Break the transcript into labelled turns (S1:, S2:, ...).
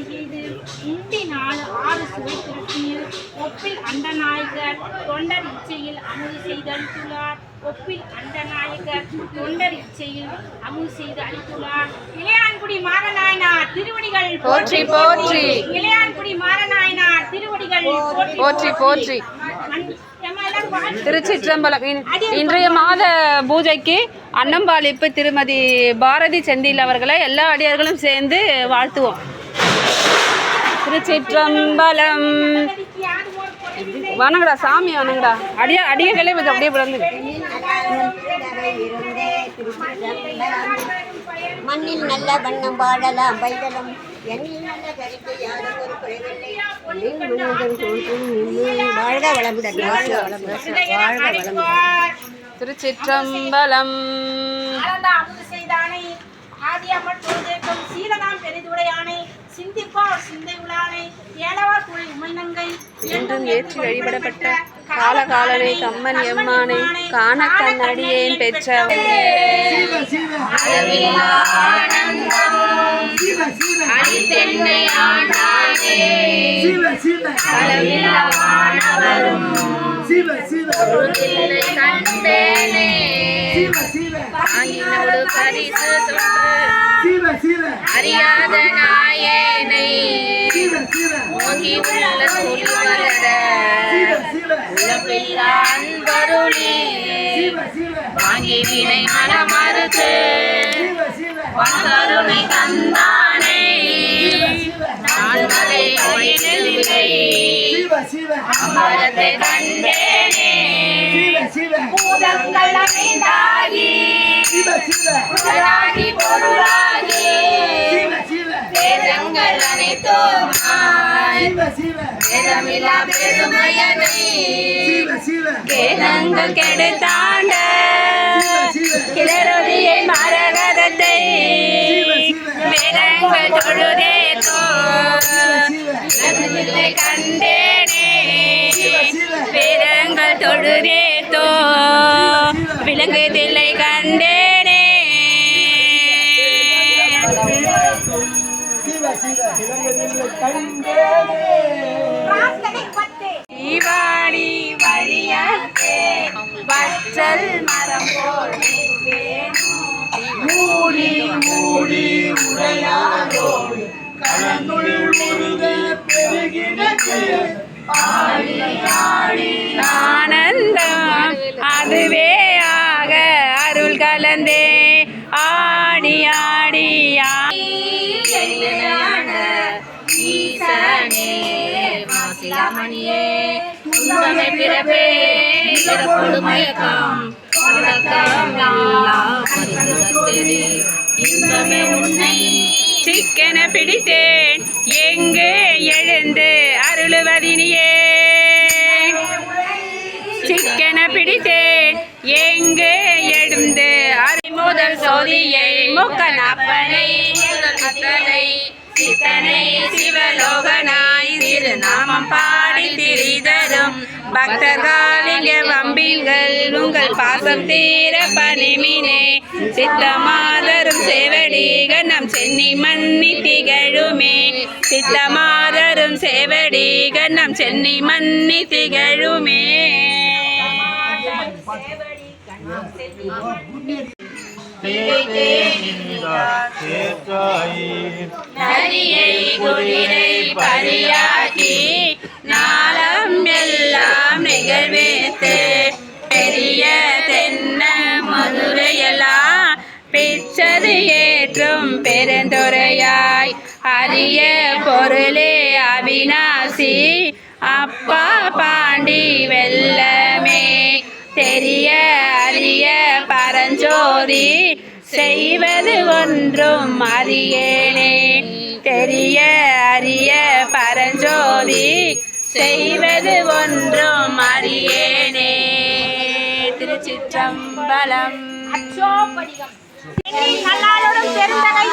S1: செய்து உண்டி நாலு ஆறு சுவை திருப்பியில் ஒப்பில் அண்டநாயகர் தொண்டர் இச்சையில் அமுது செய்து அளித்துள்ளார். ஒப்பில் அண்டநாயகர் தொண்டர் இச்சையில் அமுது செய்து அளித்துள்ளார். இளையான்குடி மாறநாயனார் திருவடிகள்
S2: போற்றி, போற்றி.
S1: இளையான்குடி மாறநாயனார் திருவடிகள்
S2: போற்றி, போற்றி. திருச்சிற்றம்பலம். இன்- இன்றைய மாத பூஜைக்கு அன்னம்பாளிப்பு திருமதி பாரதி செந்தில் அவர்களை எல்லா அடியார்களும் சேர்ந்து வாழ்த்துவோம். திருச்சிற்றம்பலம். வணங்கடா சாமி வணங்கடா அடியா அடியர்களே கொஞ்சம் அப்படியே பிறந்து
S3: மண்ணில் நல்ல வண்ணம் வாழலாம் பைதலம் எண்ணில் நல்ல கருத்து யாரும் ஒரு குறைவில்லை. எண்ணில் முழுவதும் தோன்றும் நின்று வாழ்க வளமுடன் வாழ்க வளமுடன் வாழ்க வளமுடன்
S2: திருச்சிற்றம்பலம்.
S1: ஆனந்த அமுது
S2: என்றும் ஏற்றி வழிபடப்பட்ட காலகாலனை கம்மன் எம்மானை காண கண்ணடியேன் பெற்ற
S4: சிவ
S2: பரிசு
S4: தொன்று
S2: அறியாத நாயேனை மோகி உள்ள சொல்லி வளர
S4: சிவ சிவ
S2: அன்பருளி வாங்கி வினை மனமறுத்து
S4: சிவ
S2: வந்தருணை தந்தானே நான்
S4: மலை
S2: அம்பலத்தை
S1: பூதங்கள் அமைந்தாகி
S2: உடலாகி பொருளாகி. வேதங்கள் வேதமில்லா பெருமையனை. வேதங்கள் கெடுத்தாண்ட. மரகதத்தை. வேதங்கள் கண்டேனே. வேதங்கள் தொழுதேத்தோ
S4: சிவ இளங்கதில் கண்டேனே.
S2: தீவாடி வழியாக்கே வற்றல் மரம் போல்
S4: மூடி மூடி கலந்துள் முருக பெருகினது.
S2: ஆனந்தம் அதுவே ஆடி ஆடி ஆடி. ஈசனே துன்பமே பிறப்பே. பிறப்பொடு இன்பமே உன்னை சிக்கன பிடித்தேன். எங்கே எழுந்து அருளுவதினியே? சிக்கன பிடித்தேன். எங்கே எழுந்து முதல் சோதியை முக்கனப்பனை அத்தனை சித்தனை சிவலோகனாய் திருநாமம் பாடி திரிதரும் பக்தர்கள் இங்கே வம்பில்கள் உங்கள் பாசம் தீர பணிமினே. சித்தமாதரும் சேவடிக நம் சென்னி மன்னி திகழுமே. சித்தமாதரும் சேவடிக நம் சென்னி மன்னி திகழுமே. நரியை குதிரை பரியாக்கி நாளம் எல்லாம் நிகழ்வேத்து பெரிய தென்ன மதுரையெல்லாம் பிச்சது ஏற்றும் பெருந்துரையாய் அரிய பொருளே அவினாசி அப்பா பாண்டி வெல்ல தெரிய அறிய பரஞ்சோதி செய்வது ஒன்றும் அறியேனே. தெரிய அறிய பரஞ்சோதி செய்வது ஒன்றும் அறியேனே. திருச்சிற்றம்பலம்.
S1: அச்சோபடிகம் நல்லாளோடும் பெருந்தகை